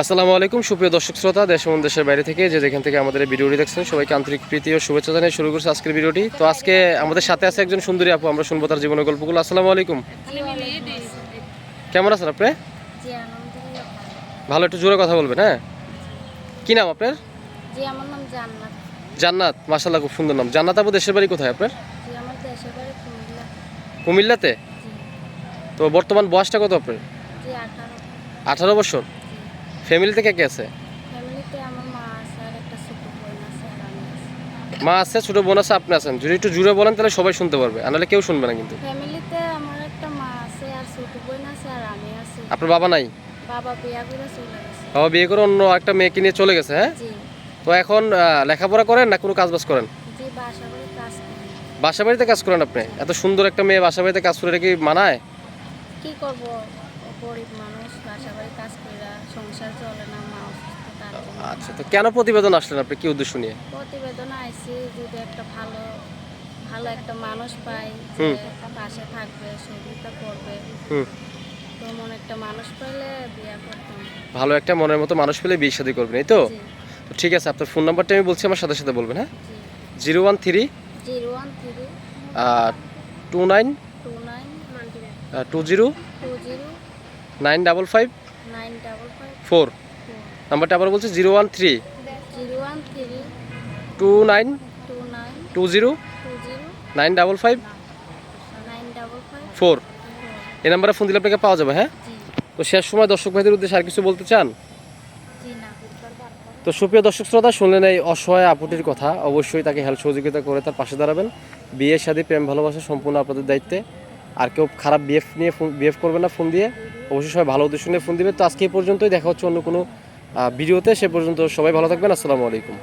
আসসালামু আলাইকুম সুপ্রিয় দর্শক শ্রোতা দেশ এবং দেশের বাইরে থেকে যে যেখান থেকে আমাদের ভিডিওটি দেখছেন সবাইকে আন্তরিক প্রীতি ও শুভেচ্ছা জানিয়ে শুরু করছে আজকের ভিডিওটি। তো আজকে আমাদের সাথে আছে একজন সুন্দরী আপু আমরা শুনব তার জীবনের গল্পগুলো। আসসালামু আলাইকুম। কেমন আছেন আপনি? ভালো। একটু জোরে কথা বলবেন হ্যাঁ? কি নাম আপনার? জান্নাত। মাসাল্লাহ খুব সুন্দর নাম। জান্নাত আপু দেশের বাড়ি কোথায় আপনার? কুমিল্লাতে? তো বর্তমান বয়সটা কত আপনার? আঠারো বছর। ফ্যামিলিতে কে কে আছে? ফ্যামিলিতে আমার মা আছে আর একটা ছোট বোন আছে আর আমি আছি। মা আছে ছোট বোন আছে আপনি আছেন। যদি একটু জুড়ে বলেন তাহলে সবাই শুনতে পারবে। আর নাহলে কেউ শুনবে না কিন্তু। ফ্যামিলিতে আমার একটা মা আছে আর ছোট বোন আছে আর আমি আছি। আপনার বাবা নাই? বাবা বিয়া করে চলে গেছে। বাবা বিয়ে করে অন্য একটা মেয়েকে নিয়ে চলে গেছে হ্যাঁ? জি। তো এখন লেখাপড়া করেন না কোনো কাজ বাজ করেন? জি বাসা বাড়ি কাজ করি। বাসা বাড়িতে কাজ করেন আপনি? এত সুন্দর একটা মেয়ে বাসা বাড়িতে কাজ করে কি মানায়? কি করব? গরিব মানুষ বাসা বাড়ি কাজ সংসার চলে না মা অসুস্থ তার জন্য। আচ্ছা তো কেন প্রতিবেদন আসলেন আপনি? কি উদ্দেশ্য নিয়ে? প্রতিবেদন যদি একটা ভালো ভালো একটা মানুষ পাই যে হুম। পাশে থাকবে সহযোগিতা করবে হুম। একটা মানুষ পাইলে বিয়ে করতাম। ভালো একটা মনের মতো মানুষ পেলে বিয়ে শাদী করবেন এই তো? জি। তো ঠিক আছে আপনার ফোন নাম্বারটা আমি বলছি আমার সাথে সাথে বলবেন হ্যাঁ? জি। Zero one three zero one three two nine two nine two zero two zero nine double five? Four. নাম্বারটা আবার বলছি zero one three. Two nine. Two zero. Nine double five. Four. এই নাম্বারে ফোন দিলে আপনাকে পাওয়া যাবে হ্যাঁ? তো শেষ সময় দর্শক ভাইদের উদ্দেশ্যে আর কিছু বলতে চান? তো সুপ্রিয় দর্শক শ্রোতা শুনলেন এই অসহায় আপুটির কথা। অবশ্যই তাকে হেল্প সহযোগিতা করে তার পাশে দাঁড়াবেন। বিয়ে শাদী প্রেম ভালোবাসা সম্পূর্ণ আপনাদের দায়িত্বে। আর কেউ খারাপ বিহেভ নিয়ে বিহেভ করবে না ফোন দিয়ে। অবশ্যই সবাই ভালো উদ্দেশ্য নিয়ে ফোন দিবে। তো আজকে এই পর্যন্তই। দেখা হচ্ছে অন্য কোনো ভিডিওতে। সে পর্যন্ত সবাই ভালো থাকবেন। আসসালামু আলাইকুম।